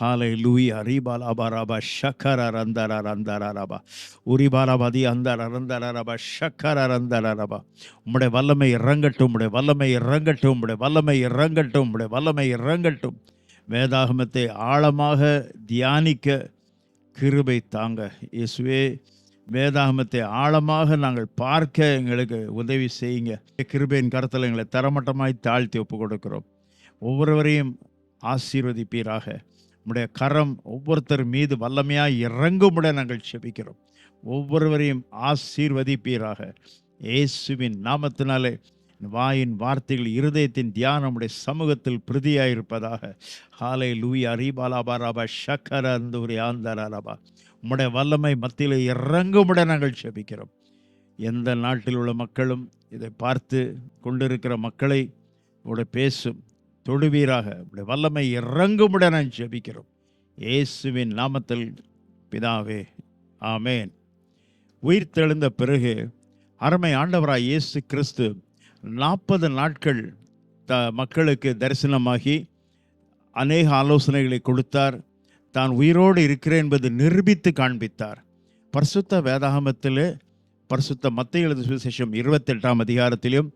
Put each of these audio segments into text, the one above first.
ஹாலை லூயா ரீபாலாபாராபா ஷக்கர ரந்தர ரந்தரபா உரிபாலாபதி அந்தர ரந்தரபா ஷக்கர ரந்தரபா உம்முடைய வல்லமை இறங்கட்டும் உம்முடைய வல்லமை இறங்கட்டும் உம்முடைய வல்லமை இறங்கட்டும் உம்முடைய வல்லமை இறங்கட்டும். வேதாகமத்தை ஆழமாக தியானிக்க கிருபை தாங்க. இயேசுவே வேதாகமத்தை ஆழமாக நாங்கள் பார்க்க எங்களுக்கு உதவி செய்யுங்க. கிருபையின் கருத்தில் எங்களை தரமட்டமாய் தாழ்த்தி ஒப்பு கொடுக்கிறோம் ஒவ்வொருவரையும் ஆசீர்வதிப்பீராக. உம்முடைய கரம் ஒவ்வொருத்தர் மீது வல்லமையாக இறங்குமுட நாங்கள் செபிக்கிறோம். ஒவ்வொருவரையும் ஆசீர்வதிப்பீராக. இயேசுவின் நாமத்தினாலே வாயின் வார்த்தைகள் இருதயத்தின் தியானம் உடைய சமூகத்தில் பிரதியாயிருப்பதாக. ஹாலை லூயி அரிபாலாபா ராபா ஷக்கர அந்தூரி ஆந்தாராபா உம்முடைய வல்லமை மத்தியில் இறங்குமுட நாங்கள் செபிக்கிறோம். எந்த நாட்டில் உள்ள மக்களும் இதை பார்த்து கொண்டிருக்கிற மக்களை உடைய பேசும். தொடுவீராக உடைய வல்லமை இறங்குமுட நான் ஜெபிக்கிறோம். இயேசுவின் நாமத்தில் பிதாவே ஆமேன். உயிர் தெழுந்த பிறகு அருமை ஆண்டவராய் இயேசு கிறிஸ்து நாற்பது நாட்கள் த மக்களுக்கு தரிசனமாகி அநேக ஆலோசனைகளை கொடுத்தார். தான் உயிரோடு இருக்கிறேன் என்பது நிரூபித்து காண்பித்தார். பரிசுத்த வேதாகமத்தில் பரிசுத்த மத்திய எழுத சுவிசேஷம் இருபத்தெட்டாம் அதிகாரத்திலும்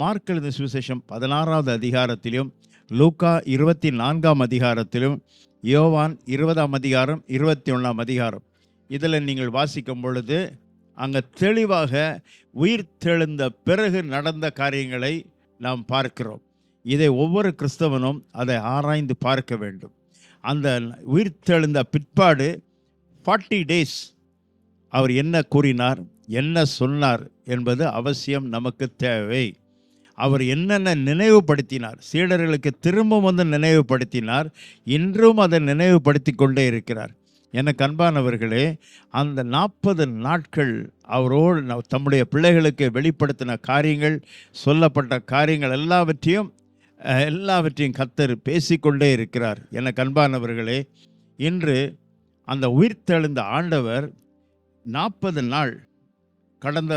மார்க் எழுத சுவிசேஷம் பதினாறாவது அதிகாரத்திலும் லூக்கா இருபத்தி நான்காம் அதிகாரத்திலும் யோவான் இருபதாம் அதிகாரம் இருபத்தி ஒன்றாம் அதிகாரம். இதில் நீங்கள் வாசிக்கும் பொழுது அங்கே தெளிவாக உயிர் தெழுந்த பிறகு நடந்த காரியங்களை நாம் பார்க்கிறோம். இதை ஒவ்வொரு கிறிஸ்தவனும் அதை ஆராய்ந்து பார்க்க வேண்டும். அந்த உயிர் தெழுந்த பிற்பாடு ஃபார்ட்டி டேஸ் அவர் என்ன கூறினார் என்ன சொன்னார் என்பது அவசியம் நமக்கு தேவை. அவர் என்னென்ன நினைவுபடுத்தினார்? சீடர்களுக்கு திரும்ப வந்து நினைவுபடுத்தினார். இன்றும் அதை நினைவுபடுத்தி கொண்டே இருக்கிறார். எனக்கு அன்பானவர்களே அந்த நாற்பது நாட்கள் அவரோடு தம்முடைய பிள்ளைகளுக்கு வெளிப்படுத்தின காரியங்கள் சொல்லப்பட்ட காரியங்கள் எல்லாவற்றையும் எல்லாவற்றையும் கத்தர் பேசிக்கொண்டே இருக்கிறார். எனக்கு அன்பானவர்களே இன்று அந்த உயிர்த்தெழுந்த ஆண்டவர் நாற்பது நாள் கடந்த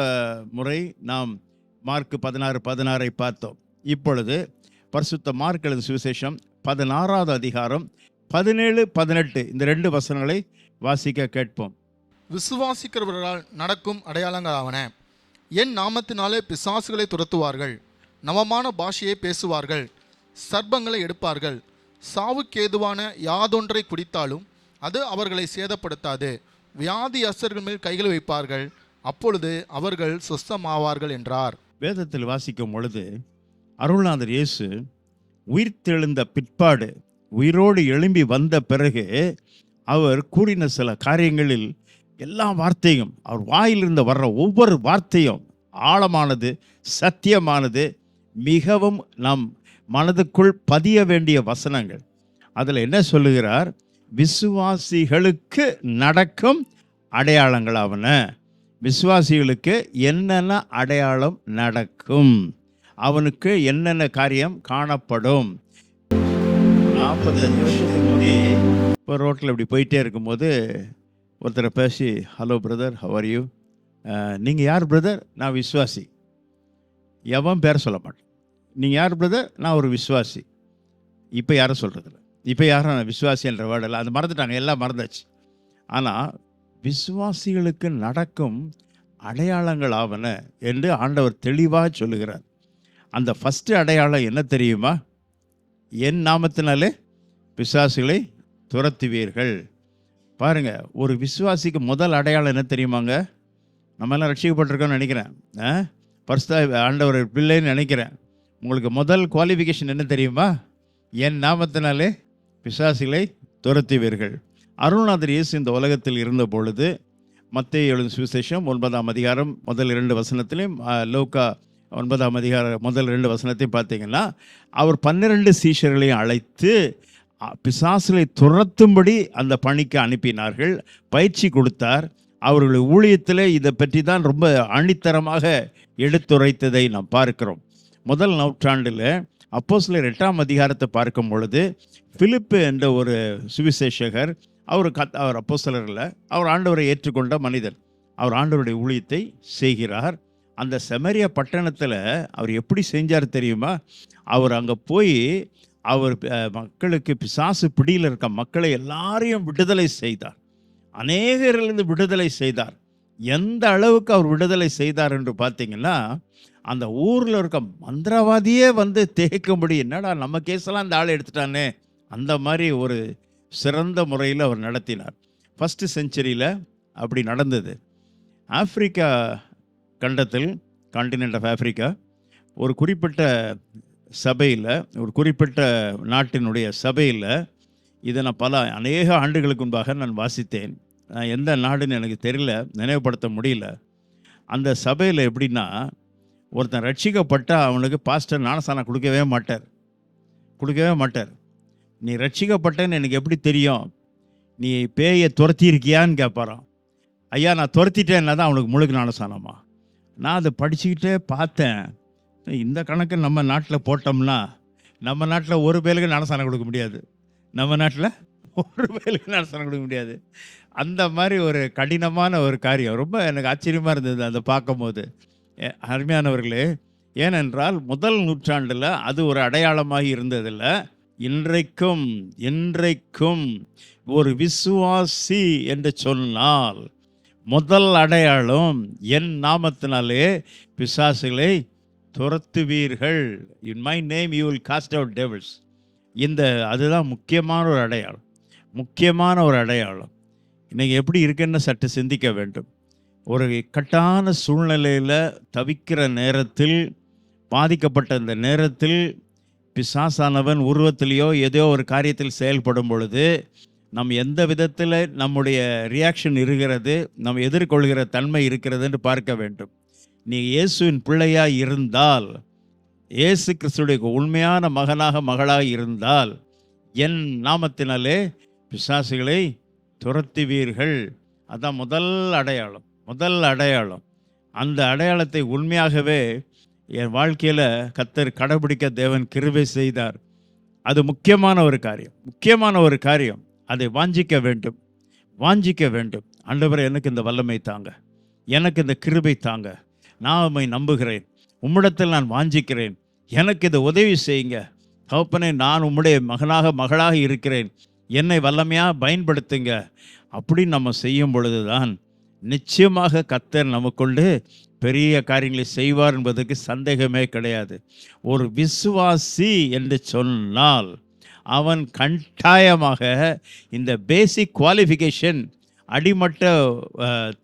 முறை நாம் மார்க் பதினாறு பதினாறை பார்த்தோம். இப்பொழுது பரிசுத்த மார்க் எழுது சுவிசேஷம் பதினாறாவது அதிகாரம் பதினேழு பதினெட்டு இந்த ரெண்டு வசனங்களை வாசிக்க கேட்போம். விசுவாசிக்கிறவர்களால் நடக்கும் அடையாளங்களாவன என் நாமத்தினாலே பிசாசுகளை துரத்துவார்கள். நவமான பாஷையை பேசுவார்கள். சர்ப்பங்களை எடுப்பார்கள். சாவுக்கேதுவான யாதொன்றை குடித்தாலும் அது அவர்களை சேதப்படுத்தாது. வியாதி அசர்கள் மேல் கைகள் வைப்பார்கள். அப்பொழுது அவர்கள் சுஸ்தமாவார்கள் என்றார். வேதத்தில் வாசிக்கும் பொழுது அருள்நாதர் இயேசு உயிர்த்தெழுந்த பிற்பாடு உயிரோடு எழும்பி வந்த பிறகு அவர் கூறின சில காரியங்களில் எல்லா வார்த்தையும் அவர் வாயிலிருந்து வர்ற ஒவ்வொரு வார்த்தையும் ஆழமானது சத்தியமானது மிகவும் நம் மனதுக்குள் பதிய வேண்டிய வசனங்கள். அதில் என்ன சொல்லுகிறார்? விசுவாசிகளுக்கு நடக்கும் அடையாளங்களாவன. விசுவாசிகளுக்கு என்னென்ன அடையாளம் நடக்கும்? அவனுக்கு என்னென்ன காரியம் காணப்படும்? நாற்பத்தஞ்சு வருஷத்துக்கு முந்தி இப்போ ரோட்டில் இப்படி போயிட்டே இருக்கும்போது ஒருத்தரை பேசி ஹலோ பிரதர் ஹவர் யூ நீங்கள் யார் பிரதர் நான் விஸ்வாசி எவன் பேர் சொல்ல மாட்டேன். நீங்கள் யார் பிரதர் நான் ஒரு விஸ்வாசி இப்போ யாரும் சொல்கிறதில்ல இப்போ யாரும் நான் விசுவாசி என்ற வேர்டில் அது மறந்துட்டாங்க எல்லாம் மறந்தாச்சு. ஆனால் விசுவாசிகளுக்கு நடக்கும் அடையாளங்கள் ஆவன என்று ஆண்டவர் தெளிவாக சொல்லுகிறார். அந்த ஃபஸ்ட்டு அடையாளம் என்ன தெரியுமா? என் நாமத்தினாலே பிசாசுகளை துரத்துவீர்கள். பாருங்கள் ஒரு விசுவாசிக்கு முதல் அடையாளம் என்ன தெரியுமாங்க? நம்ம எல்லாம் ரட்சிக்கப்பட்டிருக்கோம்னு நினைக்கிறேன். ஆ? ஆண்டவர் பிள்ளைன்னு நினைக்கிறேன். உங்களுக்கு முதல் குவாலிஃபிகேஷன் என்ன தெரியுமா? என் நாமத்தினாலே பிசாசுகளை துரத்துவீர்கள். அருள்நாதர் இயேசு இந்த உலகத்தில் இருந்த பொழுது மத்திய எழுந்த சுவிசேஷம் ஒன்பதாம் அதிகாரம் முதல் இரண்டு வசனத்திலையும் லோகா ஒன்பதாம் அதிகார முதல் ரெண்டு வசனத்தையும் பார்த்தீங்கன்னா அவர் பன்னிரண்டு சீஷர்களையும் அழைத்து பிசாசுகளை துரத்தும்படி அந்த பணிக்கு அனுப்பினார்கள் பயிற்சி கொடுத்தார். அவர்களுடைய ஊழியத்தில் இதை பற்றி தான் ரொம்ப அணித்தரமாக எடுத்துரைத்ததை நாம் பார்க்கிறோம். முதல் நூற்றாண்டில் அப்போஸ்தலர் எட்டாம் அதிகாரத்தை பார்க்கும் பொழுது பிலிப்பு என்ற ஒரு சுவிசேஷகர் அவர் கத் அவர் அப்போஸ்தலரில் அவர் ஆண்டவரை ஏற்றுக்கொண்ட மனிதர். அவர் ஆண்டவருடைய ஊழியத்தை செய்கிறார். அந்த செமரியா பட்டணத்தில் அவர் எப்படி செஞ்சார் தெரியுமா? அவர் அங்கே போய் அவர் மக்களுக்கு பிசாசு பிடியில் இருக்க மக்களை எல்லாரையும் விடுதலை செய்தார். அநேகரிலிருந்து விடுதலை செய்தார். எந்த அளவுக்கு அவர் விடுதலை செய்தார் என்று பார்த்தீங்கன்னா அந்த ஊரில் இருக்க மந்திரவாதியே வந்து தேய்க்கும்படி என்னடா நம்ம கேஸெல்லாம் அந்த ஆள் எடுத்துட்டானே? அந்த மாதிரி ஒரு சிறந்த முறையில் அவர் நடத்தினார். ஃபஸ்ட்டு செஞ்சுரியில் அப்படி நடந்தது. ஆப்பிரிக்கா கண்டத்தில் கான்டினென்ட் ஆஃப் ஆப்பிரிக்கா ஒரு குறிப்பிட்ட சபையில் ஒரு குறிப்பிட்ட நாட்டினுடைய சபையில் இதை நான் பல அநேக ஆண்டுகளுக்கு முன்பாக நான் வாசித்தேன். நான் எந்த நாடுன்னு எனக்கு தெரியல நினைவுபடுத்த முடியல. அந்த சபையில் எப்படின்னா ஒருத்தன் ரட்சிக்கப்பட்டால் அவனுக்கு பாஸ்டர் ஞானசானம் கொடுக்கவே மாட்டார். கொடுக்கவே மாட்டார். நீ ரட்சிக்கப்பட்டேன்னு எனக்கு எப்படி தெரியும்? நீ பேயை துரத்தியிருக்கியான்னு கேட்பாராம் ஐயா நான் துரத்திட்டேன்னா தான் அவனுக்கு முழுக்க ஞானசானமா நான் அதை படிச்சுக்கிட்டே பார்த்தேன். இந்த கணக்கு நம்ம நாட்டில் போட்டோம்னா நம்ம நாட்டில் ஒரு பேருக்கு ஞானசானம் கொடுக்க முடியாது. நம்ம நாட்டில் ஒரு பேருக்கு ஞானசானம் கொடுக்க முடியாது. அந்த மாதிரி ஒரு கடினமான ஒரு காரியம். ரொம்ப எனக்கு ஆச்சரியமாக இருந்தது அதை பார்க்கும்போது. அருமையானவர்களே ஏனென்றால் முதல் நூற்றாண்டில் அது ஒரு அடையாளமாக இருந்ததில்லை. இன்றைக்கும் இன்றைக்கும் ஒரு விசுவாசி என்று சொன்னால் முதல் அடையாளம் என் நாமத்தினாலே பிசாசுகளை துரத்துவீர்கள். In my name you will cast out devils இந்த அதுதான் முக்கியமான ஒரு அடையாளம். முக்கியமான ஒரு அடையாளம். இன்றைக்கி எப்படி இருக்குன்னு சற்று சிந்திக்க வேண்டும். ஒரு இக்கட்டான சூழ்நிலையில் தவிக்கிற நேரத்தில் பாதிக்கப்பட்ட இந்த நேரத்தில் பிசாசானவன் உருவத்திலேயோ ஏதோ ஒரு காரியத்தில் செயல்படும் பொழுது நம் எந்த விதத்தில் நம்முடைய ரியாக்ஷன் இருக்கிறது நம் எதிர்கொள்கிற தன்மை இருக்கிறதுன்னு பார்க்க வேண்டும். நீ இயேசுவின் பிள்ளையாக இருந்தால் இயேசு கிறிஸ்துடைய உண்மையான மகனாக மகளாக இருந்தால் என் நாமத்தினாலே பிசாசுகளை துரத்துவீர்கள். அதான் முதல் அடையாளம் முதல் அடையாளம். அந்த அடையாளத்தை உண்மையாகவே என் வாழ்க்கையில் கத்தர் கடைபிடிக்க தேவன் கிருவை செய்தார். அது முக்கியமான ஒரு காரியம். முக்கியமான ஒரு காரியம். அதை வாஞ்சிக்க வேண்டும். வாஞ்சிக்க வேண்டும். ஆண்டவரே எனக்கு இந்த வல்லமை தாங்க. எனக்கு இந்த கிருபை தாங்க. நான் உண்மை நம்புகிறேன். உம்மிடத்தில் நான் வாஞ்சிக்கிறேன். எனக்கு இதை உதவி செய்யுங்க. தகப்பனே நான் உம்முடைய மகனாக மகளாக இருக்கிறேன். என்னை வல்லமையாக பயன்படுத்துங்க. அப்படின்னு நம்ம செய்யும் பொழுது தான் நிச்சயமாக கத்தர் நமக்குண்டு பெரிய காரியங்களை செய்வார் என்பதற்கு சந்தேகமே கிடையாது. ஒரு விசுவாசி என்று சொன்னால் அவன் கட்டாயமாக இந்த பேசிக் குவாலிஃபிகேஷன் அடிமட்ட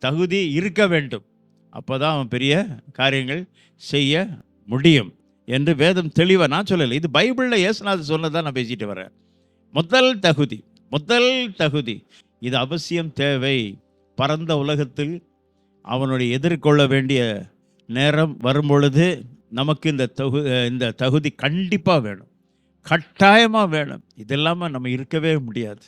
தகுதி இருக்க வேண்டும். அப்போ தான் அவன் பெரிய காரியங்கள் செய்ய முடியும் என்று வேதம் தெளிவாக நான் சொல்லலை. இது பைபிளில் இயேசுநாதர் சொன்னதான் நான் பேசிட்டு வரேன். முதல் தகுதி முதல் தகுதி. இது அவசியம் தேவை. பரந்த உலகத்தில் அவனுடைய எதிர்கொள்ள வேண்டிய நேரம் வரும்பொழுது நமக்கு இந்த தகு இந்த தகுதி கண்டிப்பாக வேணும். கட்டாயமாக வேணும். இது இல்லாமல் நம்ம இருக்கவே முடியாது.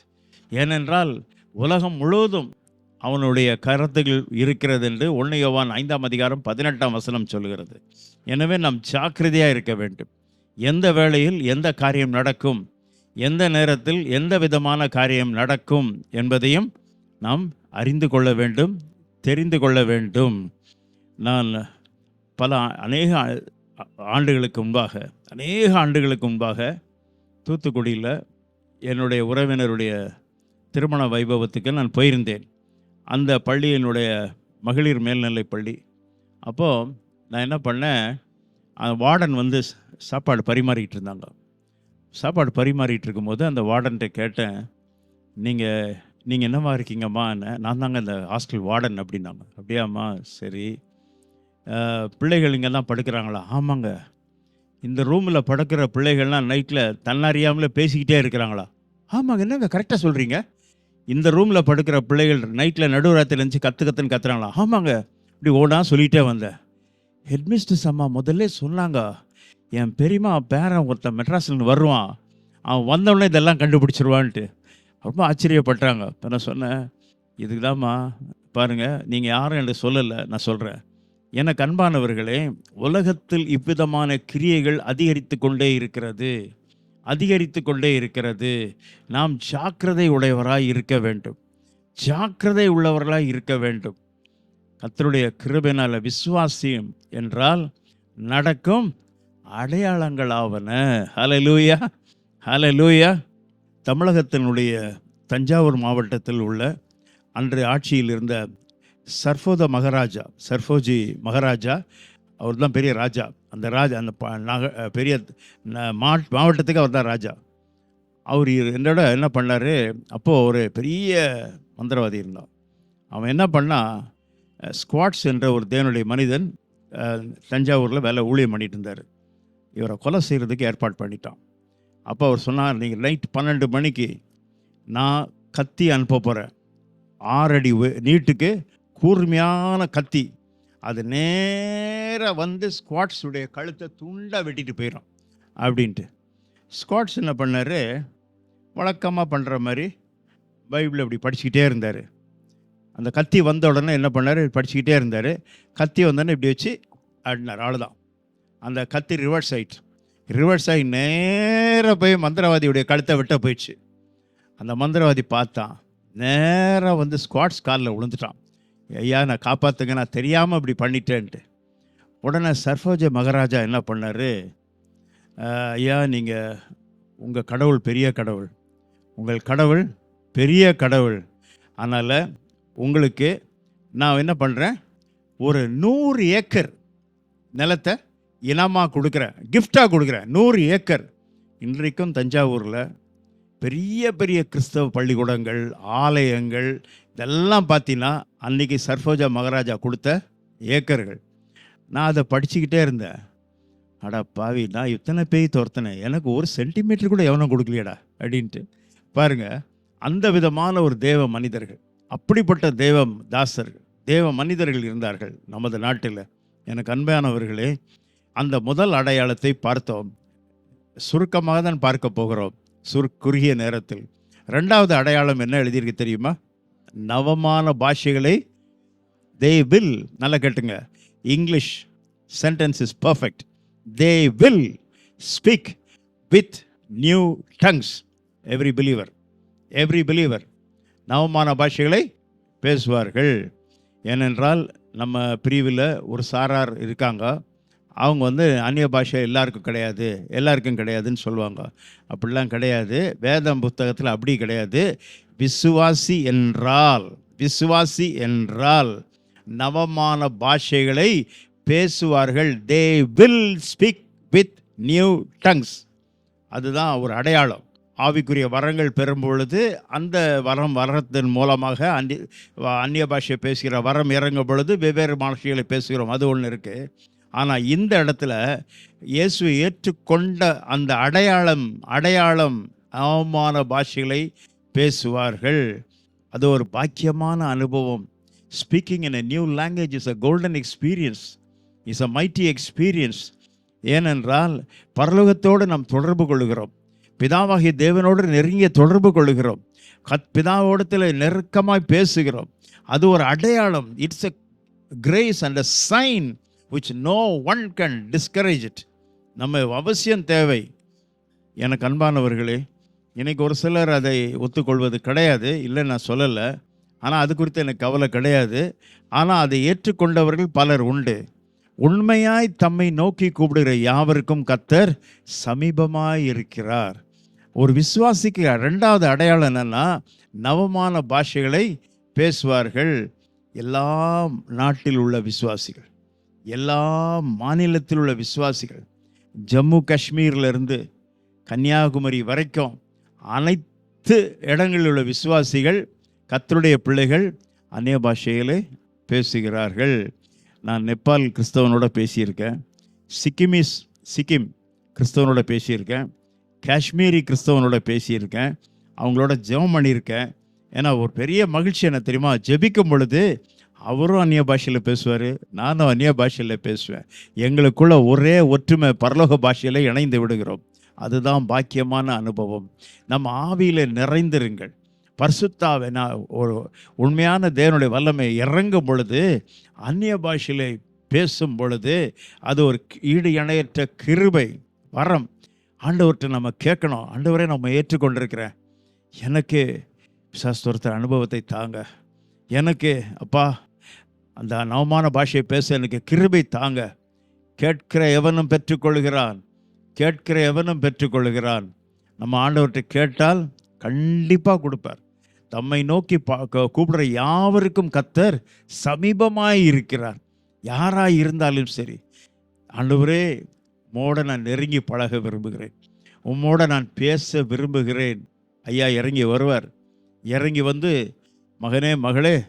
ஏனென்றால் உலகம் முழுவதும் அவனுடைய கருத்துகள் இருக்கிறது என்று ஒன்று யோவான் ஐந்தாம் அதிகாரம் பதினெட்டாம் வசனம் சொல்கிறது. எனவே நாம் ஜாக்கிரதையாக இருக்க வேண்டும். எந்த வேளையில் எந்த காரியம் நடக்கும் எந்த நேரத்தில் எந்த விதமான காரியம் நடக்கும் என்பதையும் நாம் அறிந்து கொள்ள வேண்டும் தெரிந்து கொள்ள வேண்டும். நான் பல அநேக ஆண்டுகளுக்கு முன்பாக அநேக ஆண்டுகளுக்கு முன்பாக தூத்துக்குடியில் என்னுடைய உறவினருடைய திருமண வைபவத்துக்கு நான் போயிருந்தேன். அந்த பள்ளி என்னுடைய மகளிர் மேல்நிலைப் பள்ளி. அப்போது நான் என்ன பண்ணேன் அந்த வார்டன் வந்து சாப்பாடு பரிமாறிக்கிட்டு இருந்தாங்க. சாப்பாடு பரிமாறிட்டு இருக்கும்போது அந்த வார்டன்ட்ட கேட்டேன் நீங்கள் நீங்கள் என்னவா இருக்கீங்கம்மா என்ன நான் தாங்க இந்த ஹாஸ்டல் வார்டன் அப்படின்னாங்க. அப்படியாம்மா சரி. பிள்ளைகள் இங்கே தான் படுக்கிறாங்களா? ஆமாங்க. இந்த ரூமில் படுக்கிற பிள்ளைகள்லாம் நைட்டில் தன்னாரியாமலே பேசிக்கிட்டே இருக்கிறாங்களா? ஆமாங்க. என்னங்க கரெக்டாக சொல்கிறீங்க இந்த ரூமில் படுக்கிற பிள்ளைகள் நைட்டில் நடுராத்திரி இருந்துச்சு கற்று கத்துன்னு கத்துறாங்களா? ஆமாங்க. இப்படி ஓடா சொல்லிகிட்டே வந்தேன். ஹெட்மிஸ்டர்ஸ் அம்மா முதல்ல சொன்னாங்க என் பெரியம்மா பேரன் ஒருத்தன் மெட்ராஸ்லேருந்து வருவான். அவன் வந்தவொடனே இதெல்லாம் கண்டுபிடிச்சிருவான்ட்டு. ரொம்ப ஆச்சரியப்பட்டாங்க. இப்போ நான் சொன்னேன் இதுக்கு தாம்மா பாருங்கள் நீங்கள் யாரும் என்று சொல்லலை நான் சொல்கிறேன் எனக்கு அன்பானவர்களே உலகத்தில் இவ்விதமான கிரியைகள் அதிகரித்து கொண்டே இருக்கிறது. அதிகரித்து கொண்டே இருக்கிறது. நாம் ஜாக்கிரதை உடையவராக இருக்க வேண்டும். ஜாக்கிரதை உள்ளவர்களாக இருக்க வேண்டும். கத்தருடைய கிருபினால விசுவாசியம் என்றால் நடக்கும் அடையாளங்களாவன ஹலலூயா ஹலலூயா தமிழகத்தினுடைய தஞ்சாவூர் மாவட்டத்தில் உள்ள அன்று ஆட்சியில் இருந்த சர்ஃபோத மகாராஜா சர்ஃபோஜி மகாராஜா அவர் தான் பெரிய ராஜா. அந்த ராஜா அந்த ப- நக பெரிய ந- மா- மாவட்டத்துக்கு அவர் தான் ராஜா. அவர் என்னோட என்ன பண்ணார்? அப்போது ஒரு பெரிய மந்திரவாதி இருந்தான். அவன் என்ன பண்ணால் ஸ்குவாட்ஸ் என்ற ஒரு தேவனுடைய மனிதன் தஞ்சாவூரில் வேலை ஊழியம் பண்ணிட்டு இருந்தார். இவரை கொலை செய்கிறதுக்கு ஏற்பாடு பண்ணிட்டான். அப்போ அவர் சொன்னார் நீங்கள் நைட் பன்னெண்டு மணிக்கு நான் கத்தி அனுப்ப போகிறேன் ஆறடி நீட்டுக்கு கூர்மையான கத்தி. அது நேராக வந்து ஸ்குவாட்ஸுடைய கழுத்தை துண்டாக வெட்டிட்டு போயிடும் அப்படின்ட்டு. ஸ்குவாட்ஸ் என்ன பண்ணார்? வழக்கமாக பண்ணுற மாதிரி பைபிள் அப்படி படிச்சுக்கிட்டே இருந்தார். அந்த கத்தி வந்த உடனே என்ன பண்ணார்? படிச்சுக்கிட்டே இருந்தார். கத்தி வந்தோடனே இப்படி வச்சு ஆடினார். அவ்வளோதான் அந்த கத்தி ரிவர்ஸ் ஆயிட்டு. ரிவர்ஸ் ஆகி நேராக போய் மந்திரவாதியுடைய கழுத்தை விட்ட போயிடுச்சு. அந்த மந்திரவாதி பார்த்தான் நேராக வந்து ஸ்குவாட்ஸ் காலில் விழுந்துட்டான் ஐயா நான் காப்பாற்றுங்க நான் தெரியாமல் இப்படி பண்ணிட்டேன்ட்டு. உடனே சர்ஃபோஜ மகாராஜா என்ன பண்ணார்? ஐயா நீங்கள் உங்கள் கடவுள் பெரிய கடவுள். உங்கள் கடவுள் பெரிய கடவுள். அதனால் உங்களுக்கு நான் என்ன பண்ணுறேன் ஒரு நூறு ஏக்கர் நிலத்தை இனமாக கொடுக்குறேன் கிஃப்டாக கொடுக்குறேன் நூறு ஏக்கர். இன்றைக்கும் தஞ்சாவூரில் பெரிய பெரிய கிறிஸ்தவ பள்ளிக்கூடங்கள் ஆலயங்கள் இதெல்லாம் பார்த்தீங்கன்னா அன்னைக்கு சர்ஃபோஜா மகாராஜா கொடுத்த ஏக்கர்கள். நான் அதை படிச்சுக்கிட்டே இருந்தேன். அடா பாவி நான் இத்தனை பேய் துரத்தினேன். எனக்கு ஒரு சென்டிமீட்டர் கூட எவனும் கொடுக்கலையடா அப்படின்ட்டு. பாருங்க அந்த விதமான ஒரு தேவ மனிதர்கள் அப்படிப்பட்ட தேவ தாசர்கள் தேவ மனிதர்கள் இருந்தார்கள் நமது நாட்டில். எனக்கு அன்பானவர்களே அந்த முதல் அடையாளத்தை பார்த்தோம். சுருக்கமாக தான் பார்க்க போகிறோம். சுரு குறுகிய நேரத்தில். ரெண்டாவது அடையாளம் என்ன எழுதியிருக்கு தெரியுமா? நவமான பாஷைகளை தே வில் நல்லா கேட்டுங்க. English sentence is perfect they will speak with new tongues every believer every believer நவமான பாஷைகளை பேசுவார்கள். ஏனென்றால் நம்ம பிரிவில் ஒரு சாரார் இருக்காங்க. அவங்க வந்து அந்நிய பாஷை எல்லாருக்கும் கிடையாது எல்லாருக்கும் கிடையாதுன்னு சொல்லுவாங்க. அப்படிலாம் கிடையாது. வேதம் புத்தகத்தில் அப்படி கிடையாது. விசுவாசி என்றால் விசுவாசி என்றால் நவமான பாஷைகளை பேசுவார்கள். They will speak with new tongues அதுதான் ஒரு அடையாளம். ஆவிக்குரிய வரங்கள் பெறும் பொழுது அந்த வரம் வரத்தின் மூலமாக அந்நிய அந்நிய பாஷை பேசுகிற வரம் இறங்கும் பொழுது வெவ்வேறு பாஷைகளை பேசுகிறோம். அது ஒன்று இருக்குது ஆனால் இந்த இடத்துல இயேசு ஏற்றுக்கொண்ட அந்த அடையாளம் அடையாளம் அவமான பாஷைகளை பேசுவார்கள். அது ஒரு பாக்கியமான அனுபவம். Speaking in a new language is a golden experience is a mighty experience ஏனென்றால் பரலோகத்தோடு நாம் தொடர்பு கொள்கிறோம். பிதாவாகிய தேவனோடு நெருங்கிய தொடர்பு கொள்கிறோம். கத் பிதாவோடத்தில் நெருக்கமாய் பேசுகிறோம். அது ஒரு அடையாளம். It's a grace and a sign which no one can discourage it நம்ம அவசியம் தேவை. எனக்கு அன்பானவர்களே இன்றைக்கி ஒரு சிலர் அதை ஒத்துக்கொள்வது கிடையாது. இல்லை நான் சொல்லலை. ஆனால் அது குறித்து எனக்கு கவலை கிடையாது. ஆனால் அதை ஏற்றுக்கொண்டவர்கள் பலர் உண்டு. உண்மையாய் தம்மை நோக்கி கூப்பிடுகிற யாவருக்கும் கத்தர் சமீபமாய் இருக்கிறார். ஒரு விசுவாசிக்கு ரெண்டாவது அடையாளம் என்னென்னா நவமான பாஷைகளை பேசுவார்கள் எல்லா நாட்டில் உள்ள விசுவாசிகள். எல்லா மாநிலத்தில் உள்ள விசுவாசிகள் ஜம்மு காஷ்மீர்லேருந்து கன்னியாகுமரி வரைக்கும் அனைத்து இடங்களில் உள்ள விசுவாசிகள் கத்தருடைய பிள்ளைகள் அந்நிய பாஷையிலே பேசுகிறார்கள். நான் நெப்பால் கிறிஸ்தவனோட பேசியிருக்கேன். சிக்கிமிஸ் சிக்கிம் கிறிஸ்தவனோட பேசியிருக்கேன். காஷ்மீரி கிறிஸ்தவனோட பேசியிருக்கேன். அவங்களோட ஜெபம் பண்ணியிருக்கேன். ஏன்னா ஒரு பெரிய மகிழ்ச்சி என்ன தெரியுமா? ஜெபிக்கும் பொழுது அவரும் அந்நிய பாஷையில் பேசுவார் நானும் அந்நிய பாஷையில் பேசுவேன். எங்களுக்குள்ள ஒரே ஒற்றுமை பரலோக பாஷையில் இணைந்து விடுகிறோம். அதுதான் பாக்கியமான அனுபவம். நம்ம ஆவியில் நிறைந்திருங்கள். பர்சுத்தாவை நான் ஒரு உண்மையான தேவனுடைய வல்லமை இறங்கும் பொழுது அந்நிய பாஷையில் பேசும் பொழுது அது ஒரு ஈடு இணையற்ற கிருபை வரம். ஆண்டவர்கிட்ட நம்ம கேட்கணும். ஆண்டவரே நம்ம ஏற்றுக்கொண்டிருக்கிறேன். எனக்கு சாஸ்திரத்தின் அனுபவத்தை தாங்க. எனக்கு அப்பா அந்த நவமான பாஷையை பேச எனக்கு கிருபை தாங்க. கேட்கிற எவனும் பெற்றுக்கொள்கிறான். கேட்கிற எவனும் பெற்றுக்கொள்கிறான். நம்ம ஆண்டவர்கிட்ட கேட்டால் கண்டிப்பாக கொடுப்பார். தம்மை நோக்கி பா க- கூப்பிடுற யாவருக்கும் கத்தர் சமீபமாய் இருக்கிறார். யாராக இருந்தாலும் சரி. ஆண்டவரே உம்மோட நான் நெருங்கி பழக விரும்புகிறேன். உம்மோட நான் பேச விரும்புகிறேன். ஐயா இறங்கி வருவார். இறங்கி வந்து மகனே மகளே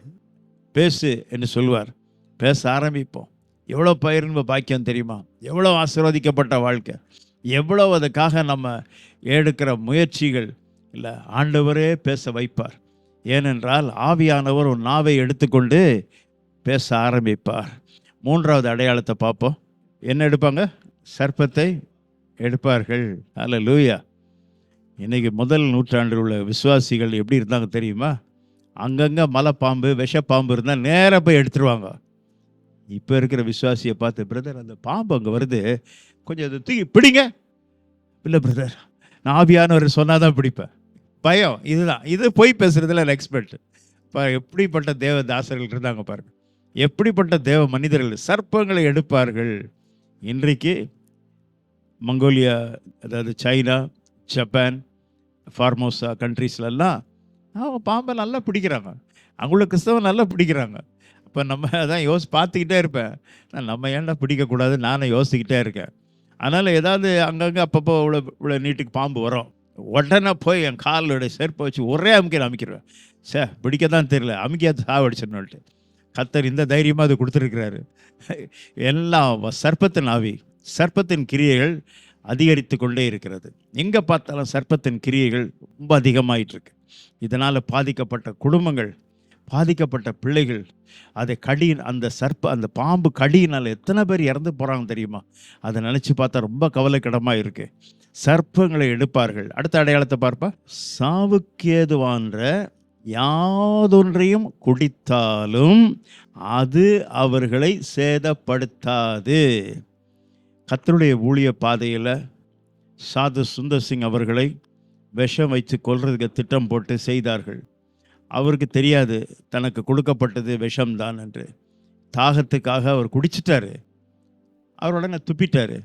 பேசு என்று சொல்வார். பேச ஆரம்பிப்போம். எவ்வளோ பயிர்ன்ப பாக்கியம் தெரியுமா? எவ்வளோ ஆசீர்வதிக்கப்பட்ட வாழ்க்கை? எவ்வளோ அதுக்காக நம்ம எடுக்கிற முயற்சிகள்? இல்லை ஆண்டவரே பேச வைப்பார். ஏனென்றால் ஆவியானவர் ஒரு நாவை எடுத்துக்கொண்டு பேச ஆரம்பிப்பார். மூன்றாவது அடையாளத்தை பார்ப்போம். என்ன எடுப்பாங்க? சர்ப்பத்தை எடுப்பார்கள். அல்ல லூயா இன்றைக்கி முதல் நூற்றாண்டில் உள்ள விசுவாசிகள் எப்படி இருந்தாங்க தெரியுமா? அங்கங்கே மலை பாம்பு விஷப்பாம்பு இருந்தால் நேராக போய் எடுத்துருவாங்க. இப்போ இருக்கிற விசுவாசியை பார்த்து பிரதர் அந்த பாம்பு அங்கே வருது. கொஞ்சம் அதை தூக்கி பிடிங்க. இல்லை பிரதர். நான் ஆவியானவர் சொன்னால் தான் பிடிப்பேன். பயம். இதுதான். இது போய் பேசுறதுல எக்ஸ்பர்ட் இப்போ எப்படிப்பட்ட தேவ தாசர்கள் இருந்தாங்க பாருங்கள் எப்படிப்பட்ட தேவ மனிதர்கள் சர்ப்பங்களை எடுப்பார்கள்? இன்றைக்கு மங்கோலியா அதாவது சைனா ஜப்பான் ஃபார்மோசா கண்ட்ரீஸ்லலாம் அவங்க பாம்பை நல்லா பிடிக்கிறாங்க. அவங்கள கிறிஸ்தவம் நல்லா பிடிக்கிறாங்க. அப்போ நம்ம அதான் யோசி பார்த்துக்கிட்டே இருப்பேன். நான் நம்ம ஏன்டா பிடிக்கக்கூடாது? நானும் யோசிக்கிட்டே இருக்கேன். அதனால் ஏதாவது அங்கங்கே அப்பப்போ இவ்வளோ இவ்வளோ நீட்டுக்கு பாம்பு வரும். உடனே போய் என் காலோடைய செருப்பை வச்சு ஒரே அமுக்கையில் அமைக்கிறேன் சே பிடிக்க தான் தெரியல. அமுக்கியா சாவடிச்சுன்னுட்டு கத்தர் இந்த தைரியமாக அது கொடுத்துருக்கிறாரு. எல்லாம் சர்ப்பத்தின் ஆவி சர்ப்பத்தின் கிரியைகள் அதிகரித்து கொண்டே இருக்கிறது. எங்கே பார்த்தாலும் சர்ப்பத்தின் கிரியைகள் ரொம்ப அதிகமாயிட்டு இருக்கு இதனால் பாதிக்கப்பட்ட குடும்பங்கள் பாதிக்கப்பட்ட பிள்ளைகள் அதை கடியின் அந்த சர்ப்ப அந்த பாம்பு கடியினால் எத்தனை பேர் இறந்து போகிறாங்க தெரியுமா? அதை நினச்சி பார்த்தா ரொம்ப கவலைக்கிடமாக இருக்குது சர்ப்பங்களை எடுப்பார்கள். அடுத்த அடையாளத்தை பார்ப்பா. சாவுக்கேதுவான்ற யாதொன்றையும் குடித்தாலும் அது அவர்களை சேதப்படுத்தாது. கத்தருடைய ஊழிய பாதையில் சாது சுந்தர் சிங் அவர்களை விஷம் வைத்து கொல்றதுக்கு திட்டம் போட்டு செய்தார்கள். அவருக்கு தெரியாது தனக்கு கொடுக்கப்பட்டது விஷம்தான் என்று. தாகத்துக்காக அவர் குடிச்சிட்டாரு. அவர் உடனே துப்பிட்டாரு.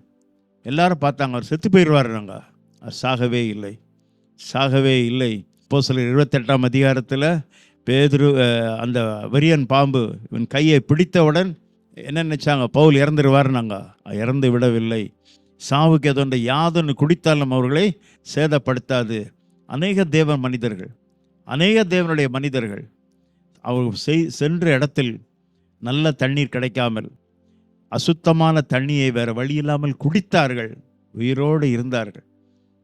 எல்லாரும் பார்த்தாங்க அவர் செத்து போயிடுவாருங்க சாகவே இல்லை. சாகவே இல்லை. இப்போ சில இருபத்தெட்டாம் அதிகாரத்தில் பேதுரு அந்த வரியன் பாம்பு இவன் கையை பிடித்தவுடன் என்ன நினச்சாங்க பவுல் இறந்துருவாருனாங்க இறந்து விடவில்லை. சாவுக்கு எதொன்று யாதொன்று குடித்தாலும் அவர்களை சேதப்படுத்தாது. அநேக தேவ மனிதர்கள் அநேக தேவனுடைய மனிதர்கள் அவர் செய் சென்ற இடத்தில் நல்ல தண்ணீர் கிடைக்காமல் அசுத்தமான தண்ணியை வேறு வழி இல்லாமல் குடித்தார்கள். உயிரோடு இருந்தார்கள்.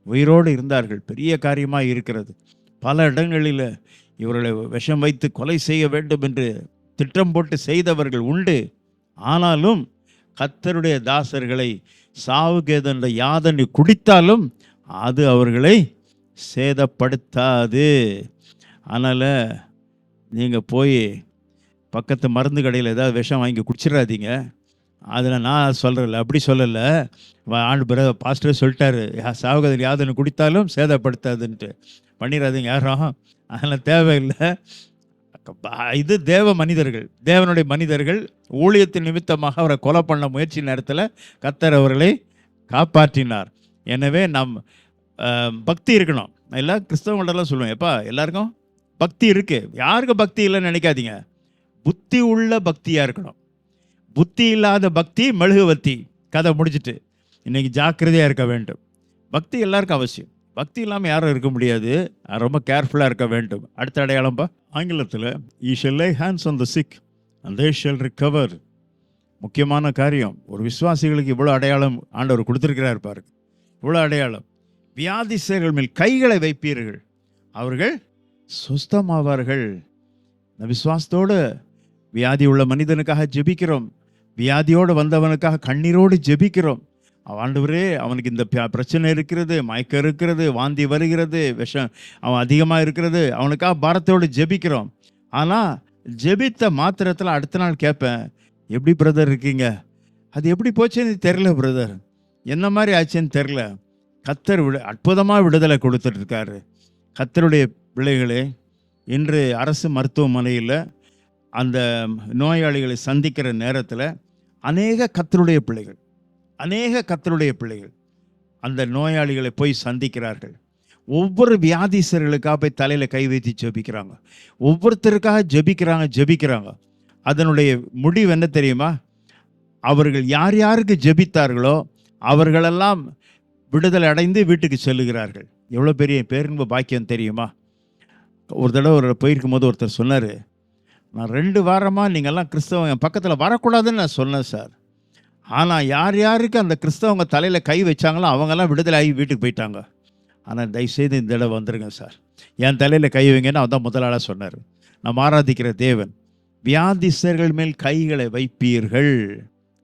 உயிரோடு இருந்தார்கள். பெரிய காரியமாக இருக்கிறது. பல இடங்களில் இவர்களை விஷம் வைத்து கொலை செய்ய வேண்டும் என்று திட்டம் போட்டு செய்தவர்கள் உண்டு. ஆனாலும் கத்தருடைய தாசர்களை சாவுகேதன்ற யாதனை குடித்தாலும் அது அவர்களை சேதப்படுத்தாது. அதனால் நீங்கள் போய் பக்கத்து மருந்து கடையில் ஏதாவது விஷம் வாங்கி குடிச்சிடாதீங்க அதில் நான் சொல்கிறல அப்படி சொல்லலை. ஆண்டு பிறகு பாஸ்டர் சொல்லிட்டாரு யா- சாவுகதில் யாதனை குடித்தாலும் சேதப்படுத்தாதுன்ட்டு. பண்ணிடாதீங்க யாரும். அதெல்லாம் தேவையில்லை. இது தேவ மனிதர்கள். தேவனுடைய மனிதர்கள் ஊழியத்தின் நிமித்தமாக அவரை கொலை பண்ண முயற்சி நேரத்தில் கத்தர் அவர்களை காப்பாற்றினார். எனவே நம் பக்தி இருக்கணும். இல்லை எல்லா கிறிஸ்தவங்கள்டெல்லாம் சொல்லுவேன் எப்பா எல்லாருக்கும் பக்தி இருக்குது யாருக்கும் பக்தி இல்லைன்னு நினைக்காதீங்க. புத்தி உள்ள பக்தியாக இருக்கணும். புத்தி இல்லாத பக்தி மெழுகுவத்தி கதை முடிச்சுட்டு இன்றைக்கி ஜாக்கிரதையாக இருக்க வேண்டும். பக்தி எல்லாருக்கும் அவசியம். பக்தி இல்லாமல் யாரும் இருக்க முடியாது. ரொம்ப கேர்ஃபுல்லாக இருக்க வேண்டும். அடுத்த அடையாளம்பா ஆங்கிலத்தில் he shall lay hands on the sick அந்த ஷெல் ரிகவர் முக்கியமான காரியம். ஒரு விசுவாசிகளுக்கு இவ்வளோ அடையாளம் ஆண்டவர் கொடுத்துருக்கிறார் பாருங்க. இவ்வளோ அடையாளம். வியாதி செயல்கள் மேல் கைகளை வைப்பீர்கள். அவர்கள் சுஸ்தமாவார்கள். இந்த விசுவாசத்தோடு வியாதி உள்ள மனிதனுக்காக ஜெபிக்கிறோம். வியாதியோடு வந்தவனுக்காக கண்ணீரோடு ஜெபிக்கிறோம். ஆண்டவரே அவனுக்கு இந்த பிரச்சனை இருக்கிறது மயக்கம் இருக்கிறது வாந்தி வருகிறது விஷம் அவன் அதிகமாக இருக்கிறது அவனுக்காக பாரத்தோடு ஜெபிக்கிறோம். ஆனால் ஜெபித்த மாத்திரத்தில் அடுத்த நாள் கேட்பேன் எப்படி பிரதர் இருக்கீங்க? அது எப்படி போச்சுன்னு தெரில பிரதர் என்ன மாதிரி ஆச்சுன்னு தெரில கத்தர் விடு அற்புதமாக விடுதலை கொடுத்துட்ருக்காரு. கத்தருடைய பிள்ளைகளே இன்று அரசு மருத்துவமனையில் அந்த நோயாளிகளை சந்திக்கிற நேரத்தில் அநேக கத்தருடைய பிள்ளைகள் அநேக கத்தருடைய பிள்ளைகள் அந்த நோயாளிகளை போய் சந்திக்கிறார்கள். ஒவ்வொரு வியாதிசர்களுக்காக போய் தலையில் கை வைத்து ஜெபிக்கிறாங்க. ஒவ்வொருத்தருக்காக ஜெபிக்கிறாங்க ஜபிக்கிறாங்க. அதனுடைய முடிவு என்ன தெரியுமா? அவர்கள் யார் யாருக்கு ஜெபித்தார்களோ அவர்களெல்லாம் விடுதலை அடைந்து வீட்டுக்கு செல்லுகிறார்கள். எவ்வளோ பெரிய பேரின்ப பாக்கியம் தெரியுமா? ஒரு தடவை ஒரு போயிருக்கும் போது ஒருத்தர் சொன்னார் நான் ரெண்டு வாரமாக நீங்கள்லாம் கிறிஸ்தவங்க என் பக்கத்தில் வரக்கூடாதுன்னு நான் சொன்னேன் சார். ஆனால் யார் யாருக்கு அந்த கிறிஸ்தவங்க தலையில் கை வச்சாங்களோ அவங்கெல்லாம் விடுதலை ஆகி வீட்டுக்கு போயிட்டாங்க. ஆனால் தயவுசெய்து இந்த தடவை வந்துருங்க சார். என் தலையில் கை வைங்கன்னு அவன் தான் முதலாளாக சொன்னார். நம்ம ஆராதிக்கிற தேவன் வியாதிஸ்தர்கள் மேல் கைகளை வைப்பீர்கள்.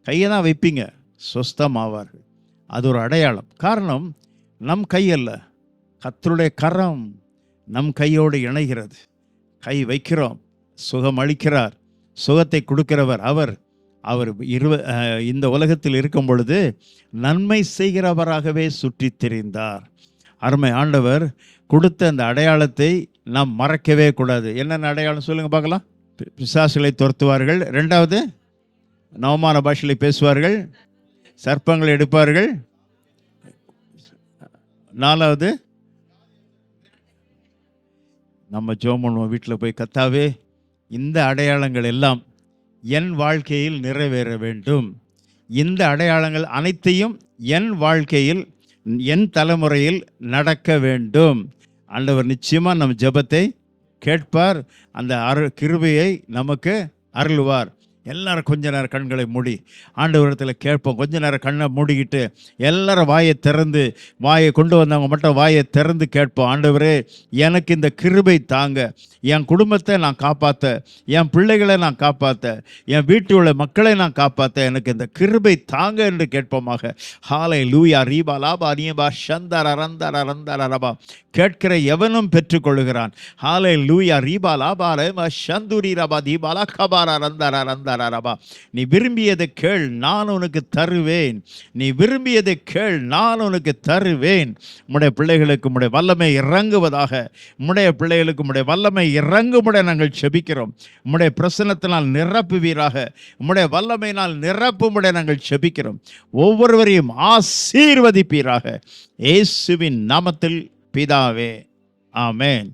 கையை தான் வைப்பீங்க. சொஸ்தமாவார்கள். அது ஒரு அடையாளம். காரணம் நம் கையல்ல கத்தருடைய கரம் நம் கையோடு இணைகிறது. கை வைக்கிறோம். சுகம் அளிக்கிறார். சுகத்தை கொடுக்கிறவர் அவர். அவர் இருவ இந்த உலகத்தில் இருக்கும் பொழுது நன்மை செய்கிறவராகவே சுற்றித் திரிந்தார். அருமை ஆண்டவர் கொடுத்த அந்த அடையாளத்தை நாம் மறக்கவே கூடாது. என்னென்ன அடையாளம் சொல்லுங்கள் பார்க்கலாம். பி- பிசாசுகளை துரத்துவார்கள். ரெண்டாவது நவமான பாஷையில் பேசுவார்கள். சர்ப்பங்களை எடுப்பார்கள். நாலாவது நம்ம ஜோம் பண்ணுவோம் வீட்டில் போய் கத்தாவே இந்த அடையாளங்கள் எல்லாம் என் வாழ்க்கையில் நிறைவேற வேண்டும். இந்த அடையாளங்கள் அனைத்தையும் என் வாழ்க்கையில் என் தலைமுறையில் நடக்க வேண்டும். ஆண்டவர் நிச்சயமாக நம் ஜெபத்தை கேட்பார். அந்த அரு கிருபையை நமக்கு அருள்வார். எல்லாரும் கொஞ்ச நேரம் கண்களை மூடி ஆண்டவரத்தில் கேட்போம். கொஞ்ச நேரம் கண்ணை மூடிக்கிட்டு எல்லாரும் வாயை திறந்து வாயை கொண்டு வந்தவங்க மட்டும் வாயை திறந்து கேட்போம். ஆண்டவரே எனக்கு இந்த கிருபை தாங்க. என் குடும்பத்தை நான் காப்பாற்ற என் பிள்ளைகளை நான் காப்பாற்ற என் வீட்டில் உள்ள மக்களை நான் காப்பாற்ற எனக்கு இந்த கிருபை தாங்க என்று கேட்போமாக. ஹாலை லூயா ரீபா லாபா நீபா சந்தர ரந்தர ரந்தர ரபா. கேட்கிற எவனும் பெற்றுக்கொள்கிறான் ஹாலை லூயா ரீபா லாபா ரேமா ஷந்தூரி ரபா தீபாலா கபாரா ரந்தாரா ரந்தர. ரபா நீ விரும்பியதை கேள் நான் உனக்கு தருவேன். நீ விரும்பியதை கேள் நான் உனக்கு தருவேன். உம்முடைய பிள்ளைகளுக்கு உடைய வல்லமை இறங்குவதாக உம்முடைய பிள்ளைகளுக்கு உடைய வல்லமை இறங்குமுடைய நாங்கள் செபிக்கிறோம். உம்முடைய பிரசனத்தினால் நிரப்புவீராக உம்முடைய வல்லமையினால் நிரப்புமுடைய நாங்கள் செபிக்கிறோம். ஒவ்வொருவரையும் ஆசீர்வதிப்பீராக. இயேசுவின் நாமத்தில் பிதாவே ஆமேன்.